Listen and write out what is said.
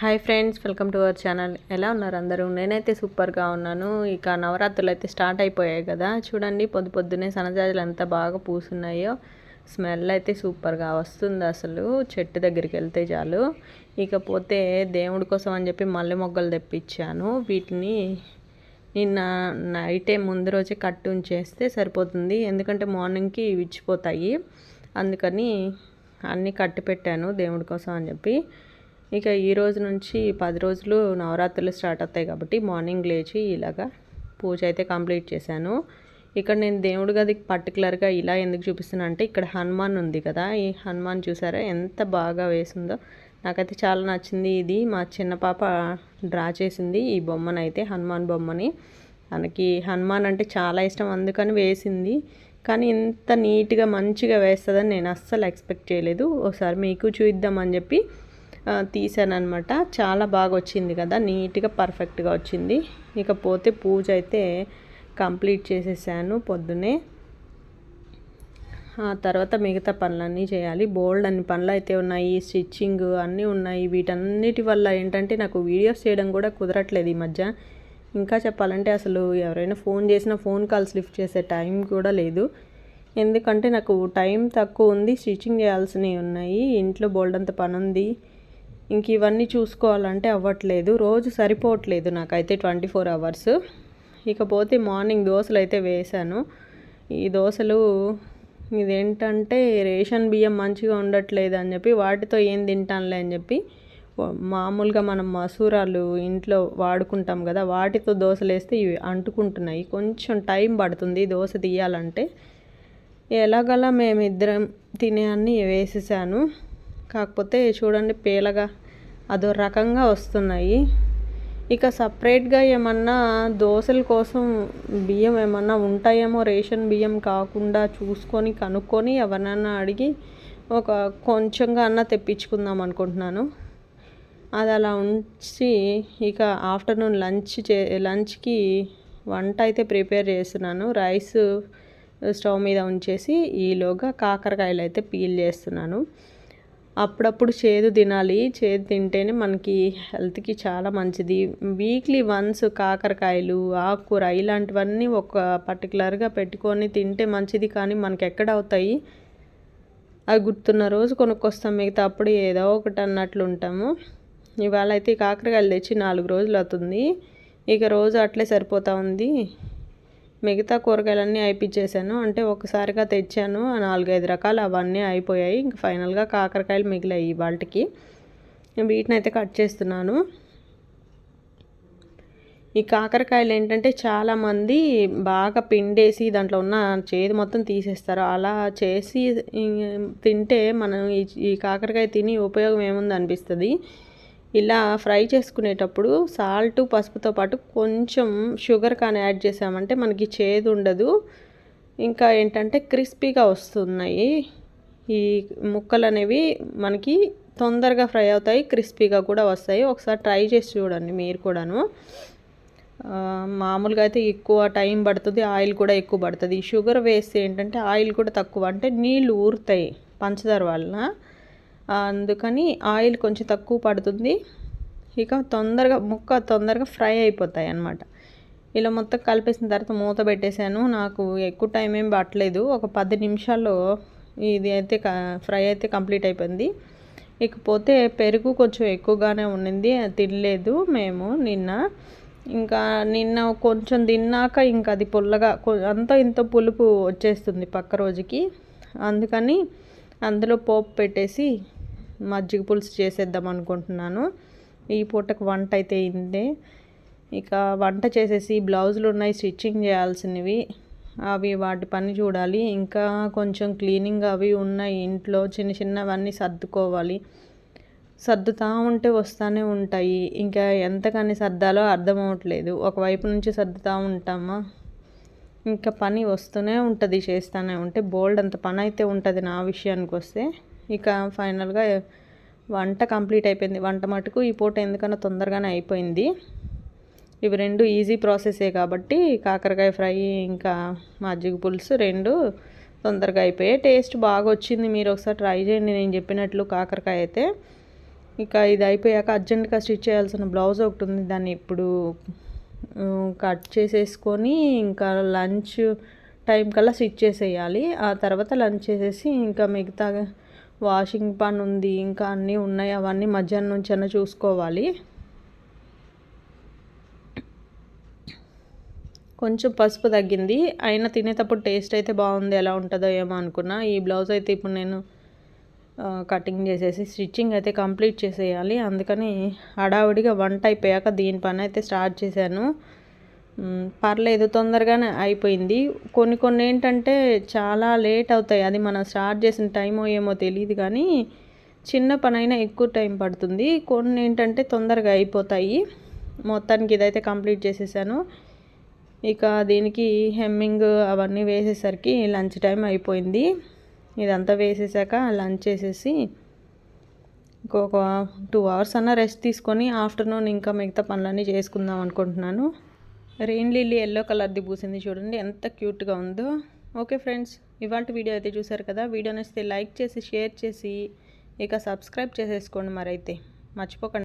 Hi friends welcome to our channel. ఎలా ఉన్నారు అందరూ? నేనైతే సూపర్గా ఉన్నాను. ఇక నవరాత్రులు అయితే స్టార్ట్ అయిపోయాయి కదా. చూడండి పొద్దు పొద్దునే సన్నజాజులు ఎంత బాగా పూసున్నాయో. స్మెల్ అయితే సూపర్గా వస్తుంది అసలు. చెట్టు దగ్గరికి వెళ్తే చాలు. ఇకపోతే దేవుడి కోసం అని చెప్పి మల్లె మొగ్గలు తెప్పించాను. వీటిని నిన్న నైటే ముందు రోజే కట్టు ఉంచేస్తే సరిపోతుంది. ఎందుకంటే మార్నింగ్కి విచ్చిపోతాయి అందుకని అన్నీ కట్టి పెట్టాను దేవుడి కోసం అని చెప్పి. ఇక ఈ రోజు నుంచి పది రోజులు నవరాత్రులు స్టార్ట్ అవుతాయి కాబట్టి మార్నింగ్ లేచి ఇలాగా పూజ అయితే కంప్లీట్ చేశాను. ఇక్కడ నేను దేవుడి గదికి పర్టికులర్గా ఇలా ఎందుకు చూపిస్తున్నా అంటే ఇక్కడ హనుమాన్ ఉంది కదా. ఈ హనుమాన్ చూసారా ఎంత బాగా వేసిందో. నాకైతే చాలా నచ్చింది ఇది. మా చిన్న పాప డ్రా చేసింది ఈ బొమ్మను అయితే హనుమాన్ బొమ్మని. మనకి హనుమాన్ అంటే చాలా ఇష్టం అందుకని వేసింది. కానీ ఇంత నీట్గా మంచిగా వేస్తుందని నేను అస్సలు ఎక్స్పెక్ట్ చేయలేదు. ఒకసారి మీకు చూద్దామని చెప్పి అనమాట చాలా బాగా వచ్చింది కదా నీట్గా పర్ఫెక్ట్గా వచ్చింది. ఇకపోతే పూజ అయితే కంప్లీట్ చేసేసాను పొద్దునే. ఆ తర్వాత మిగతా పనులన్నీ చేయాలి. బోల్డ్ అన్ని పనులు అయితే ఉన్నాయి స్టిచ్చింగ్ అన్నీ ఉన్నాయి. వీటన్నిటి వల్ల ఏంటంటే నాకు వీడియోస్ చేయడం కూడా కుదరట్లేదు ఈ మధ్య. ఇంకా చెప్పాలంటే అసలు ఎవరైనా ఫోన్ చేసినా ఫోన్ కాల్స్ లిఫ్ట్ చేసే టైం కూడా లేదు. ఎందుకంటే నాకు టైం తక్కువ ఉంది స్టిచ్చింగ్ చేయాల్సినవి ఉన్నాయి. ఇంట్లో బోల్డ్ అంత పని ఉంది ఇంక ఇవన్నీ చూసుకోవాలంటే అవ్వట్లేదు. రోజు సరిపోవట్లేదు నాకైతే ట్వంటీ ఫోర్ అవర్స్. ఇకపోతే మార్నింగ్ దోశలు అయితే వేశాను ఈ దోశలు ఇదేంటంటే రేషన్ బియ్యం మంచిగా ఉండట్లేదు అని చెప్పి వాటితో ఏం తింటానులే అని చెప్పి మామూలుగా మనం మసూరాలు ఇంట్లో వాడుకుంటాం కదా వాటితో దోశలు వేస్తే ఇవి అంటుకుంటున్నాయి. కొంచెం టైం పడుతుంది దోశ తీయాలంటే. ఎలాగలా మేమిద్దరం తినే అన్ని వేసేసాను. కాకపోతే చూడండి పేలగా అదో రకంగా వస్తున్నాయి. ఇక సపరేట్గా ఏమన్నా దోశల కోసం బియ్యం ఏమన్నా ఉంటాయేమో రేషన్ బియ్యం కాకుండా చూసుకొని కనుక్కొని ఎవరినన్నా అడిగి ఒక కొంచెంగా అన్న తెప్పించుకుందాం అనుకుంటున్నాను. అది అలా ఉంచి ఇక ఆఫ్టర్నూన్ లంచ్ చే లంచ్కి వంట అయితే ప్రిపేర్ చేస్తున్నాను. రైస్ స్టవ్ మీద ఉంచేసి ఈలోగా కాకరకాయలు అయితే పీల్ చేస్తున్నాను. అప్పుడప్పుడు చేదు తినాలి. చేదు తింటేనే మనకి హెల్త్కి చాలా మంచిది. వీక్లీ వన్స్ కాకరకాయలు ఆకుకూర ఇలాంటివన్నీ ఒక పర్టికులర్గా పెట్టుకొని తింటే మంచిది. కానీ మనకి ఎక్కడ అవుతాయి అవి గుర్తున్న రోజు కొనుక్కొస్తాం. మిగతా అప్పుడు ఏదో ఒకటి అన్నట్లు ఉంటాము. ఇవాళ అయితే కాకరకాయలు తెచ్చి నాలుగు రోజులు అవుతుంది. ఇక రోజు అట్లే సరిపోతూ ఉంది. మిగతా కూరగాయలన్నీ అయిపించేసాను అంటే ఒకసారిగా తెచ్చాను. నాలుగైదు రకాలు అవన్నీ అయిపోయాయి. ఇంక ఫైనల్గా కాకరకాయలు మిగిలాయి వాటికి వీటిని అయితే కట్ చేస్తున్నాను. ఈ కాకరకాయలు ఏంటంటే చాలామంది బాగా పిండేసి దాంట్లో ఉన్న చేదు మొత్తం తీసేస్తారు. అలా చేసి తింటే మనం ఈ కాకరకాయ తిని ఉపయోగం ఏముంది అనిపిస్తుంది? ఇలా ఫ్రై చేసుకునేటప్పుడు సాల్ట్ పసుపుతో పాటు కొంచెం షుగర్ కానీ యాడ్ చేసామంటే మనకి చేదు ఉండదు. ఇంకా ఏంటంటే క్రిస్పీగా వస్తున్నాయి. ఈ ముక్కలు అనేవి మనకి తొందరగా ఫ్రై అవుతాయి క్రిస్పీగా కూడా వస్తాయి. ఒకసారి ట్రై చేసి చూడండి మీరు కూడాను. మామూలుగా అయితే ఎక్కువ టైం పడుతుంది ఆయిల్ కూడా ఎక్కువ పడుతుంది. షుగర్ వేస్తే ఏంటంటే ఆయిల్ కూడా తక్కువ అంటే నీళ్ళు ఊరుతాయి పంచదార వలన. అందుకని ఆయిల్ కొంచెం తక్కువ పడుతుంది. ఇక తొందరగా ముక్క తొందరగా ఫ్రై అయిపోతాయి అన్నమాట. ఇలా మొత్తం కలిపేసిన తర్వాత మూత పెట్టేశాను. నాకు ఎక్కువ టైం ఏం పట్టలేదు. ఒక పది నిమిషాల్లో ఇది అయితే ఫ్రై అయితే కంప్లీట్ అయిపోయింది. ఇకపోతే పెరుగు కొంచెం ఎక్కువగానే ఉండింది తినలేదు మేము నిన్న. ఇంకా నిన్న కొంచెం తిన్నాక ఇంకా అది పుల్లగా అంత ఇంత పులుపు వచ్చేస్తుంది పక్క రోజుకి. అందుకని అందులో పోపు పెట్టేసి మజ్జిగ పులుసు చేసేద్దాం అనుకుంటున్నాను. ఈ పూటకు వంట అయితే అయిందే ఇక వంట చేసేసి బ్లౌజులు ఉన్నాయి స్టిచ్చింగ్ చేయాల్సినవి. అవి వాటి పని చూడాలి. ఇంకా కొంచెం క్లీనింగ్ అవి ఉన్నాయి ఇంట్లో. చిన్న చిన్నవన్నీ సర్దుకోవాలి. సర్దుతా ఉంటే వస్తూనే ఉంటాయి. ఇంకా ఎంతకని సర్దాలో అర్థం అవ్వట్లేదు. ఒకవైపు నుంచి సర్దుతూ ఉంటామా? ఇంకా పని వస్తూనే ఉంటుంది చేస్తూనే ఉంటే. బోల్డ్ అంత పని అయితే ఉంటుంది నా విషయానికి వస్తే ఇక ఫైనల్గా వంట కంప్లీట్ అయిపోయింది. వంట మటుకు ఈ పూట ఎందుకన్నా తొందరగానే అయిపోయింది. ఇవి రెండు ఈజీ ప్రాసెసే కాబట్టి కాకరకాయ ఫ్రై ఇంకా మజ్జిగ పులుసు రెండు తొందరగా అయిపోయాయి. టేస్ట్ బాగా వచ్చింది మీరు ఒకసారి ట్రై చేయండి. నేను చెప్పినట్లు కాకరకాయ అయితే. ఇక ఇది అయిపోయాక అర్జెంట్గా స్టిచ్ చేయాల్సిన బ్లౌజ్ ఒకటి ఉంది. దాన్ని ఇప్పుడు కట్ చేసేసుకొని ఇంకా లంచ్ టైం కల్లా స్టిచ్ చేసేయాలి. ఆ తర్వాత లంచ్ చేసేసి ఇంకా మిగతా వాషింగ్ పని ఉంది ఇంకా అన్నీ ఉన్నాయి అవన్నీ మధ్యాహ్నం నుంచి అన్న చూసుకోవాలి. కొంచెం పసుపు తగ్గింది. అయినా తినేటప్పుడు టేస్ట్ అయితే బాగుంది ఎలా ఉంటుందో ఏమో అనుకున్నా. ఈ బ్లౌజ్ అయితే ఇప్పుడు నేను కటింగ్ చేసేసి స్టిచ్చింగ్ అయితే కంప్లీట్ చేసేయాలి. అందుకని హడావుడిగా వంట అయిపోయాక దీని పని అయితే స్టార్ట్ చేశాను. పర్లేదు తొందరగానే అయిపోయింది. కొన్ని కొన్ని ఏంటంటే చాలా లేట్ అవుతాయి. అది మనం స్టార్ట్ చేసిన టైమో ఏమో తెలియదు కానీ చిన్న పనైనా ఎక్కువ టైం పడుతుంది. కొన్ని ఏంటంటే తొందరగా అయిపోతాయి. మొత్తానికి ఇదైతే కంప్లీట్ చేసేసాను. ఇక దీనికి హెమ్మింగ్ అవన్నీ వేసేసరికి లంచ్ టైం అయిపోయింది. ఇదంతా వేసేసాక లంచ్ చేసేసి ఇంకొక టూ అవర్స్ అన్న రెస్ట్ తీసుకొని ఆఫ్టర్నూన్ ఇంకా మిగతా పనులన్నీ చేసుకుందాం అనుకుంటున్నాను. రెయిన్ లిల్లీ ఎల్లో కలర్ది పూసింది చూడండి ఎంత క్యూట్గా ఉందో. ఓకే ఫ్రెండ్స్ ఇవాళ వీడియో అయితే చూసారు కదా వీడియో నచ్చితే లైక్ చేసి షేర్ చేసి ఇక సబ్స్క్రైబ్ చేసేసుకోండి మరైతే. మర్చిపోకండి.